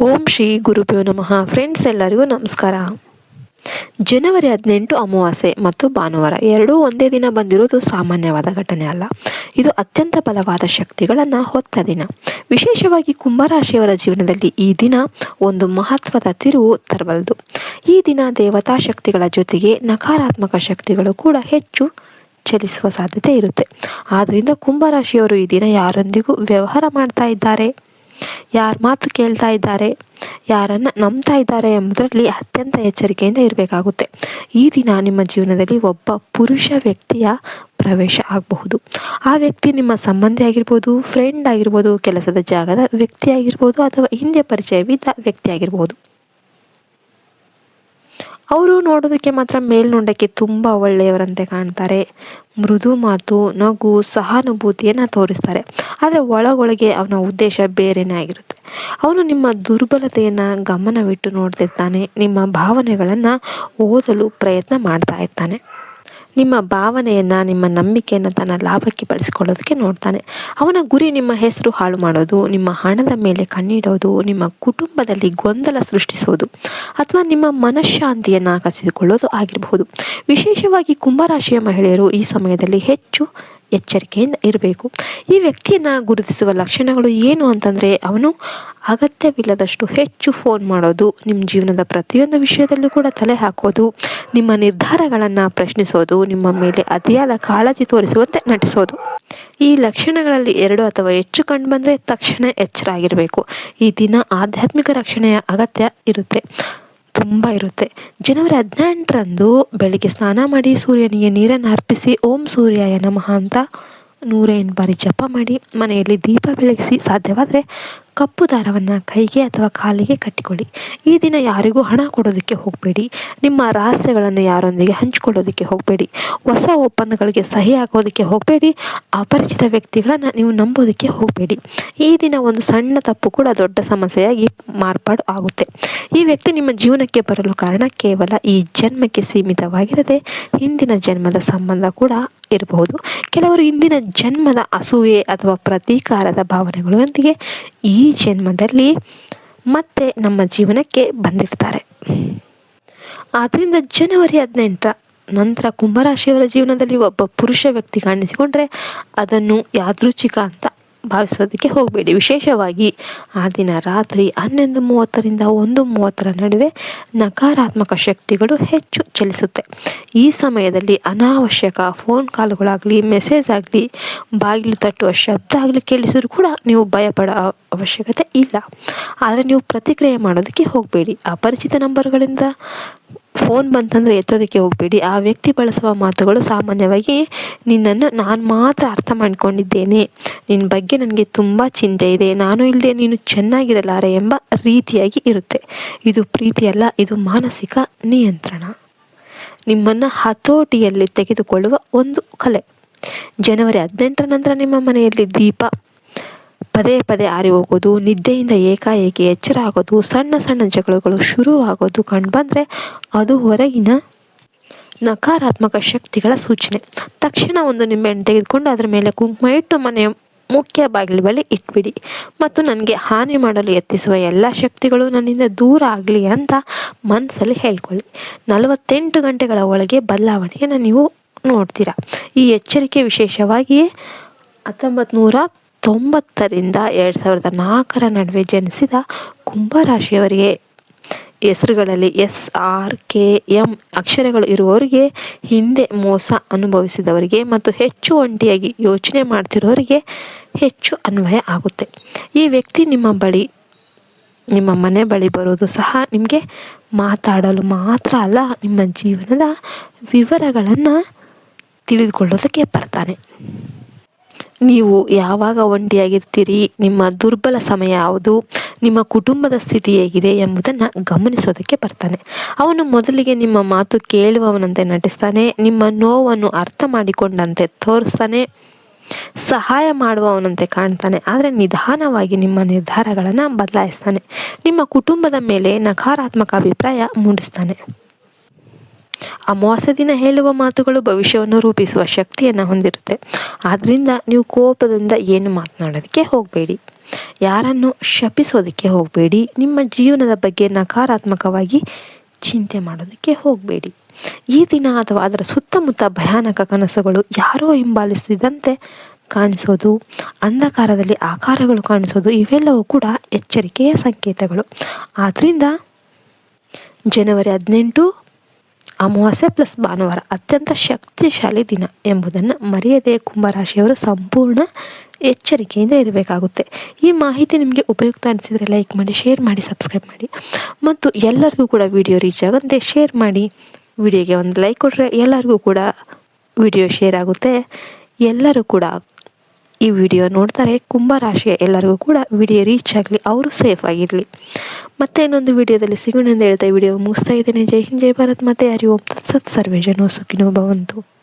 ಓಂ ಶ್ರೀ ಗುರುಭ್ಯೋ ನಮಃ. ಫ್ರೆಂಡ್ಸ್ ಎಲ್ಲರಿಗೂ ನಮಸ್ಕಾರ. ಜನವರಿ ಹದಿನೆಂಟು ಅಮಾವಾಸ್ಯೆ ಮತ್ತು ಭಾನುವಾರ ಎರಡೂ ಒಂದೇ ದಿನ ಬಂದಿರೋದು ಸಾಮಾನ್ಯವಾದ ಘಟನೆ ಅಲ್ಲ. ಇದು ಅತ್ಯಂತ ಬಲವಾದ ಶಕ್ತಿಗಳನ್ನು ಹೊತ್ತ ದಿನ. ವಿಶೇಷವಾಗಿ ಕುಂಭರಾಶಿಯವರ ಜೀವನದಲ್ಲಿ ಈ ದಿನ ಒಂದು ಮಹತ್ವದ ತಿರುವು ತರಬಲ್ಲದು. ಈ ದಿನ ದೇವತಾ ಶಕ್ತಿಗಳ ಜೊತೆಗೆ ನಕಾರಾತ್ಮಕ ಶಕ್ತಿಗಳು ಕೂಡ ಹೆಚ್ಚು ಚಲಿಸುವ ಸಾಧ್ಯತೆ ಇರುತ್ತೆ. ಆದ್ದರಿಂದ ಕುಂಭರಾಶಿಯವರು ಈ ದಿನ ಯಾರೊಂದಿಗೂ ವ್ಯವಹಾರ ಮಾಡ್ತಾ ಇದ್ದಾರೆ? ಯಾರ ಮಾತು ಕೇಳ್ತಾ ಇದ್ದಾರೆ, ಯಾರನ್ನು ನಂಬ್ತಾ ಇದ್ದಾರೆ ಎಂಬುದರಲ್ಲಿ ಅತ್ಯಂತ ಎಚ್ಚರಿಕೆಯಿಂದ ಇರಬೇಕಾಗುತ್ತೆ. ಈ ದಿನ ನಿಮ್ಮ ಜೀವನದಲ್ಲಿ ಒಬ್ಬ ಪುರುಷ ವ್ಯಕ್ತಿಯ ಪ್ರವೇಶ ಆಗಬಹುದು. ಆ ವ್ಯಕ್ತಿ ನಿಮ್ಮ ಸಂಬಂಧಿ ಆಗಿರ್ಬೋದು ಫ್ರೆಂಡ್ ಆಗಿರ್ಬೋದು, ಕೆಲಸದ ಜಾಗದ ವ್ಯಕ್ತಿ ಆಗಿರ್ಬೋದು ಅಥವಾ ಹಿಂದೆ ಪರಿಚಯವಿದ್ದ ವ್ಯಕ್ತಿ ಆಗಿರ್ಬೋದು. ಅವರು ನೋಡೋದಕ್ಕೆ ಮಾತ್ರ ಮೇಲ್ನೋಟಕ್ಕೆ ತುಂಬ ಒಳ್ಳೆಯವರಂತೆ ಕಾಣ್ತಾರೆ. ಮೃದು ಮಾತು, ನಗು, ಸಹಾನುಭೂತಿಯನ್ನು ತೋರಿಸ್ತಾರೆ. ಆದರೆ ಒಳಗೊಳಗೆ ಅವನ ಉದ್ದೇಶ ಬೇರೆಯೇ ಆಗಿರುತ್ತೆ. ಅವನು ನಿಮ್ಮ ದುರ್ಬಲತೆಯನ್ನು ಗಮನವಿಟ್ಟು ನೋಡ್ತಿರ್ತಾನೆ. ನಿಮ್ಮ ಭಾವನೆಗಳನ್ನು ಓದಲು ಪ್ರಯತ್ನ ಮಾಡ್ತಾ ಇರ್ತಾನೆ. ನಿಮ್ಮ ಭಾವನೆಯನ್ನು, ನಿಮ್ಮ ನಂಬಿಕೆಯನ್ನು ತನ್ನ ಲಾಭಕ್ಕೆ ಬಳಸಿಕೊಳ್ಳೋದಕ್ಕೆ ನೋಡ್ತಾನೆ. ಅವನ ಗುರಿ ನಿಮ್ಮ ಹೆಸರು ಹಾಳು ಮಾಡೋದು, ನಿಮ್ಮ ಹಣದ ಮೇಲೆ ಕಣ್ಣಿಡೋದು, ನಿಮ್ಮ ಕುಟುಂಬದಲ್ಲಿ ಗೊಂದಲ ಸೃಷ್ಟಿಸೋದು ಅಥವಾ ನಿಮ್ಮ ಮನಃಶಾಂತಿಯನ್ನು ಕಸಿದುಕೊಳ್ಳೋದು ಆಗಿರಬಹುದು. ವಿಶೇಷವಾಗಿ ಕುಂಭರಾಶಿಯ ಮಹಿಳೆಯರು ಈ ಸಮಯದಲ್ಲಿ ಹೆಚ್ಚು ಎಚ್ಚರಿಕೆಯಿಂದ ಇರಬೇಕು. ಈ ವ್ಯಕ್ತಿಯನ್ನು ಗುರುತಿಸುವ ಲಕ್ಷಣಗಳು ಏನು ಅಂತಂದರೆ, ಅವನು ಅಗತ್ಯವಿಲ್ಲದಷ್ಟು ಹೆಚ್ಚು ಫೋನ್ ಮಾಡೋದು ನಿಮ್ಮ ಜೀವನದ ಪ್ರತಿಯೊಂದು ವಿಷಯದಲ್ಲೂ ಕೂಡ ತಲೆ ಹಾಕೋದು, ನಿಮ್ಮ ನಿರ್ಧಾರಗಳನ್ನು ಪ್ರಶ್ನಿಸೋದು, ನಿಮ್ಮ ಮೇಲೆ ಅತಿಯಾದ ಕಾಳಜಿ ತೋರಿಸುವಂತೆ ನಟಿಸೋದು. ಈ ಲಕ್ಷಣಗಳಲ್ಲಿ ಎರಡು ಅಥವಾ ಹೆಚ್ಚು ಕಂಡು ಬಂದರೆ ತಕ್ಷಣ ಎಚ್ಚರ ಆಗಿರಬೇಕು ಈ ದಿನ ಆಧ್ಯಾತ್ಮಿಕ ರಕ್ಷಣೆಯ ಅಗತ್ಯ ಇರುತ್ತೆ. ತುಂಬ ಇರುತ್ತೆ. ಜನವರಿ ಹದಿನೆಂಟರಂದು ಬೆಳಿಗ್ಗೆ ಸ್ನಾನ ಮಾಡಿ ಸೂರ್ಯನಿಗೆ ನೀರನ್ನು ಅರ್ಪಿಸಿ ಓಂ ಸೂರ್ಯಾಯ ನಮಃ ಅಂತ ನೂರ ಎಂಟು ಬಾರಿ ಜಪ ಮಾಡಿ ಮನೆಯಲ್ಲಿ ದೀಪ ಬೆಳಗಿಸಿ ಸಾಧ್ಯವಾದರೆ ಕಪ್ಪು ದಾರವನ್ನು ಕೈಗೆ ಅಥವಾ ಕಾಲಿಗೆ ಕಟ್ಟಿಕೊಳ್ಳಿ. ಈ ದಿನ ಯಾರಿಗೂ ಹಣ ಕೊಡೋದಕ್ಕೆ ಹೋಗಬೇಡಿ. ನಿಮ್ಮ ರಹಸ್ಯಗಳನ್ನು ಯಾರೊಂದಿಗೆ ಹಂಚಿಕೊಳ್ಳೋದಕ್ಕೆ ಹೋಗಬೇಡಿ. ಹೊಸ ಒಪ್ಪಂದಗಳಿಗೆ ಸಹಿ ಹಾಕೋದಕ್ಕೆ ಹೋಗಬೇಡಿ. ಅಪರಿಚಿತ ವ್ಯಕ್ತಿಗಳನ್ನು ನೀವು ನಂಬೋದಕ್ಕೆ ಹೋಗಬೇಡಿ. ಈ ದಿನ ಒಂದು ಸಣ್ಣ ತಪ್ಪು ಕೂಡ ದೊಡ್ಡ ಸಮಸ್ಯೆಯಾಗಿ ಮಾರ್ಪಾಡು ಆಗುತ್ತೆ. ಈ ವ್ಯಕ್ತಿ ನಿಮ್ಮ ಜೀವನಕ್ಕೆ ಬರಲು ಕಾರಣ ಕೇವಲ ಈ ಜನ್ಮಕ್ಕೆ ಸೀಮಿತವಾಗಿರದೆ ಹಿಂದಿನ ಜನ್ಮದ ಸಂಬಂಧ ಕೂಡ ಇರಬಹುದು. ಕೆಲವರು ಇಂದಿನ ಜನ್ಮದ ಅಸೂಯೆ ಅಥವಾ ಪ್ರತೀಕಾರದ ಭಾವನೆಗಳೊಂದಿಗೆ ಈ ಜನ್ಮದಲ್ಲಿ ಮತ್ತೆ ನಮ್ಮ ಜೀವನಕ್ಕೆ ಬಂದಿರ್ತಾರೆ. ಆದ್ದರಿಂದ ಜನವರಿ ಹದಿನೆಂಟರ ನಂತರ ಕುಂಭರಾಶಿಯವರ ಜೀವನದಲ್ಲಿ ಒಬ್ಬ ಪುರುಷ ವ್ಯಕ್ತಿ ಕಾಣಿಸಿಕೊಂಡ್ರೆ ಅದನ್ನು ಯಾದೃಚ್ಛಿಕ ಅಂತ ಭಾವಿಸೋದಕ್ಕೆ ಹೋಗಬೇಡಿ. ವಿಶೇಷವಾಗಿ ಆ ದಿನ ರಾತ್ರಿ ಹನ್ನೊಂದು ಮೂವತ್ತರಿಂದ ಒಂದು ಮೂವತ್ತರ ನಡುವೆ ನಕಾರಾತ್ಮಕ ಶಕ್ತಿಗಳು ಹೆಚ್ಚು ಚಲಿಸುತ್ತೆ. ಈ ಸಮಯದಲ್ಲಿ ಅನಾವಶ್ಯಕ ಫೋನ್ ಕಾಲ್ಗಳಾಗಲಿ ಮೆಸೇಜ್ ಆಗಲಿ, ಬಾಗಿಲು ತಟ್ಟುವ ಶಬ್ದ ಆಗಲಿ ಕೇಳಿಸಿದ್ರು ಕೂಡ ನೀವು ಭಯಪಡೋ ಅವಶ್ಯಕತೆ ಇಲ್ಲ. ಆದರೆ ನೀವು ಪ್ರತಿಕ್ರಿಯೆ ಮಾಡೋದಕ್ಕೆ ಹೋಗಬೇಡಿ. ಅಪರಿಚಿತ ನಂಬರ್ಗಳಿಂದ ಫೋನ್ ಬಂತಂದರೆ ಎತ್ತೋದಕ್ಕೆ ಹೋಗಬೇಡಿ. ಆ ವ್ಯಕ್ತಿ ಬಳಸುವ ಮಾತುಗಳು ಸಾಮಾನ್ಯವಾಗಿ ನಿನ್ನನ್ನು ನಾನು ಮಾತ್ರ ಅರ್ಥ ಮಾಡಿಕೊಂಡಿದ್ದೇನೆ. ನಿನ್ನ ಬಗ್ಗೆ ನನಗೆ ತುಂಬ ಚಿಂತೆ ಇದೆ. ನಾನು ಇಲ್ಲದೆ ನೀನು ಚೆನ್ನಾಗಿರಲಾರೆ ಎಂಬ ರೀತಿಯಾಗಿ ಇರುತ್ತೆ. ಇದು ಪ್ರೀತಿಯಲ್ಲ, ಇದು ಮಾನಸಿಕ ನಿಯಂತ್ರಣ. ನಿಮ್ಮನ್ನು ಹತೋಟಿಯಲ್ಲಿ ತೆಗೆದುಕೊಳ್ಳುವ ಒಂದು ಕಲೆ. ಜನವರಿ ಹದಿನೆಂಟರ ನಂತರ ನಿಮ್ಮ ಮನೆಯಲ್ಲಿ ದೀಪ ಪದೇ ಪದೇ ಆರಿ ಹೋಗೋದು ನಿದ್ದೆಯಿಂದ ಏಕಾಏಕಿ ಎಚ್ಚರ ಆಗೋದು, ಸಣ್ಣ ಸಣ್ಣ ಜಗಳಗಳು ಶುರುವಾಗೋದು ಕಂಡುಬಂದರೆ ಅದು ಹೊರಗಿನ ನಕಾರಾತ್ಮಕ ಶಕ್ತಿಗಳ ಸೂಚನೆ. ತಕ್ಷಣ ಒಂದು ನಿಂಬೆಹಣ್ಣು ತೆಗೆದುಕೊಂಡು ಅದರ ಮೇಲೆ ಕುಂಕುಮ ಇಟ್ಟು ಮನೆಯ ಮುಖ್ಯ ಬಾಗಿಲು ಬಳಿ ಇಟ್ಬಿಡಿ. ಮತ್ತು ನನಗೆ ಹಾನಿ ಮಾಡಲು ಯತ್ನಿಸುವ ಎಲ್ಲ ಶಕ್ತಿಗಳು ನನ್ನಿಂದ ದೂರ ಆಗಲಿ ಅಂತ ಮನಸ್ಸಲ್ಲಿ ಹೇಳ್ಕೊಳ್ಳಿ. ನಲವತ್ತೆಂಟು ಗಂಟೆಗಳ ಒಳಗೆ ಬದಲಾವಣೆಯನ್ನು ನೀವು ನೋಡ್ತೀರಾ. ಈ ಎಚ್ಚರಿಕೆ ವಿಶೇಷವಾಗಿ ಹತ್ತೊಂಬತ್ತು ನೂರ ತೊಂಬತ್ತರಿಂದ ಎರಡು ಸಾವಿರದ ನಾಲ್ಕರ ನಡುವೆ ಜನಿಸಿದ ಕುಂಭರಾಶಿಯವರಿಗೆ ಹೆಸರುಗಳಲ್ಲಿ ಎಸ್, ಆರ್, ಕೆ, ಎಂ ಅಕ್ಷರಗಳು ಇರುವವರಿಗೆ ಹಿಂದೆ ಮೋಸ ಅನುಭವಿಸಿದವರಿಗೆ ಮತ್ತು ಹೆಚ್ಚು ಒಂಟಿಯಾಗಿ ಯೋಚನೆ ಮಾಡ್ತಿರೋರಿಗೆ ಹೆಚ್ಚು ಅನ್ವಯ ಆಗುತ್ತೆ. ಈ ವ್ಯಕ್ತಿ ನಿಮ್ಮ ಬಳಿ, ನಿಮ್ಮ ಮನೆ ಬಳಿ ಬರೋದು ಸಹ ನಿಮಗೆ ಮಾತಾಡಲು ಮಾತ್ರ ಅಲ್ಲ, ನಿಮ್ಮ ಜೀವನದ ವಿವರಗಳನ್ನು ತಿಳಿದುಕೊಳ್ಳೋದಕ್ಕೆ ಬರ್ತಾನೆ. ನೀವು ಯಾವಾಗ ಒಂಟಿಯಾಗಿರ್ತೀರಿ? ನಿಮ್ಮ ದುರ್ಬಲ ಸಮಯ ಯಾವುದು? ನಿಮ್ಮ ಕುಟುಂಬದ ಸ್ಥಿತಿ ಹೇಗಿದೆ ಎಂಬುದನ್ನು ಗಮನಿಸೋದಕ್ಕೆ ಬರ್ತಾನೆ. ಅವನು ಮೊದಲಿಗೆ ನಿಮ್ಮ ಮಾತು ಕೇಳುವವನಂತೆ ನಟಿಸ್ತಾನೆ, ನಿಮ್ಮ ನೋವನ್ನು ಅರ್ಥ ಮಾಡಿಕೊಂಡಂತೆ ತೋರಿಸ್ತಾನೆ, ಸಹಾಯ ಮಾಡುವವನಂತೆ ಕಾಣ್ತಾನೆ, ಆದರೆ ನಿಧಾನವಾಗಿ ನಿಮ್ಮ ನಿರ್ಧಾರಗಳನ್ನು ಬದಲಾಯಿಸ್ತಾನೆ, ನಿಮ್ಮ ಕುಟುಂಬದ ಮೇಲೆ ನಕಾರಾತ್ಮಕ ಅಭಿಪ್ರಾಯ ಮೂಡಿಸ್ತಾನೆ. ಅಮಾವಾಸ್ಯೆ ದಿನ ಹೇಳುವ ಮಾತುಗಳು ಭವಿಷ್ಯವನ್ನು ರೂಪಿಸುವ ಶಕ್ತಿಯನ್ನು ಹೊಂದಿರುತ್ತೆ. ಆದ್ದರಿಂದ ನೀವು ಕೋಪದಿಂದ ಏನು ಮಾತನಾಡೋದಕ್ಕೆ ಹೋಗಬೇಡಿ. ಯಾರನ್ನು ಶಪಿಸೋದಕ್ಕೆ ಹೋಗಬೇಡಿ. ನಿಮ್ಮ ಜೀವನದ ಬಗ್ಗೆ ನಕಾರಾತ್ಮಕವಾಗಿ ಚಿಂತೆ ಮಾಡೋದಕ್ಕೆ ಹೋಗಬೇಡಿ. ಈ ದಿನ ಅಥವಾ ಅದರ ಸುತ್ತಮುತ್ತ ಭಯಾನಕ ಕನಸುಗಳು ಯಾರೋ ಹಿಂಬಾಲಿಸಿದಂತೆ ಕಾಣಿಸೋದು, ಅಂಧಕಾರದಲ್ಲಿ ಆಕಾರಗಳು ಕಾಣಿಸೋದು, ಇವೆಲ್ಲವೂ ಕೂಡ ಎಚ್ಚರಿಕೆಯ ಸಂಕೇತಗಳು. ಆದ್ದರಿಂದ ಜನವರಿ ಹದಿನೆಂಟು ಅಮಾವಾಸ್ಯೆ ಪ್ಲಸ್ ಭಾನುವಾರ ಅತ್ಯಂತ ಶಕ್ತಿಶಾಲಿ ದಿನ ಎಂಬುದನ್ನು ಮರೆಯದೆ ಕುಂಭರಾಶಿಯವರು ಸಂಪೂರ್ಣ ಎಚ್ಚರಿಕೆಯಿಂದ ಇರಬೇಕಾಗುತ್ತೆ. ಈ ಮಾಹಿತಿ ನಿಮಗೆ ಉಪಯುಕ್ತ ಅನಿಸಿದರೆ ಲೈಕ್ ಮಾಡಿ ಶೇರ್ ಮಾಡಿ ಸಬ್ಸ್ಕ್ರೈಬ್ ಮಾಡಿ. ಮತ್ತು ಎಲ್ಲರಿಗೂ ಕೂಡ ವಿಡಿಯೋ ರೀಚ್ ಆಗುತ್ತೆ ಶೇರ್ ಮಾಡಿ. ವಿಡಿಯೋಗೆ ಒಂದು ಲೈಕ್ ಕೊಟ್ಟರೆ ಎಲ್ಲರಿಗೂ ಕೂಡ ವಿಡಿಯೋ ಶೇರ್ ಆಗುತ್ತೆ. ಎಲ್ಲರೂ ಕೂಡ ಈ ವಿಡಿಯೋ ನೋಡ್ತಾರೆ ಕುಂಭರಾಶಿಯ ಎಲ್ಲರಿಗೂ ಕೂಡ ವಿಡಿಯೋ ರೀಚ್ ಆಗಲಿ, ಅವರು ಸೇಫ್ ಆಗಿರಲಿ. ಮತ್ತೆ ಇನ್ನೊಂದು ವಿಡಿಯೋದಲ್ಲಿ ಸಿಗೋಣ ಅಂತ ಹೇಳ್ತಾ ವಿಡಿಯೋ ಮುಗಿಸ್ತಾ ಇದ್ದೇನೆ. ಜೈ ಹಿಂದ್, ಜೈ ಭಾರತ್. ಮತ್ತೆ ಓಂ ತತ್ಸತ್ ಸರ್ವೇ ಜನೋ ಸುಖಿನೋ ಭವಂತು.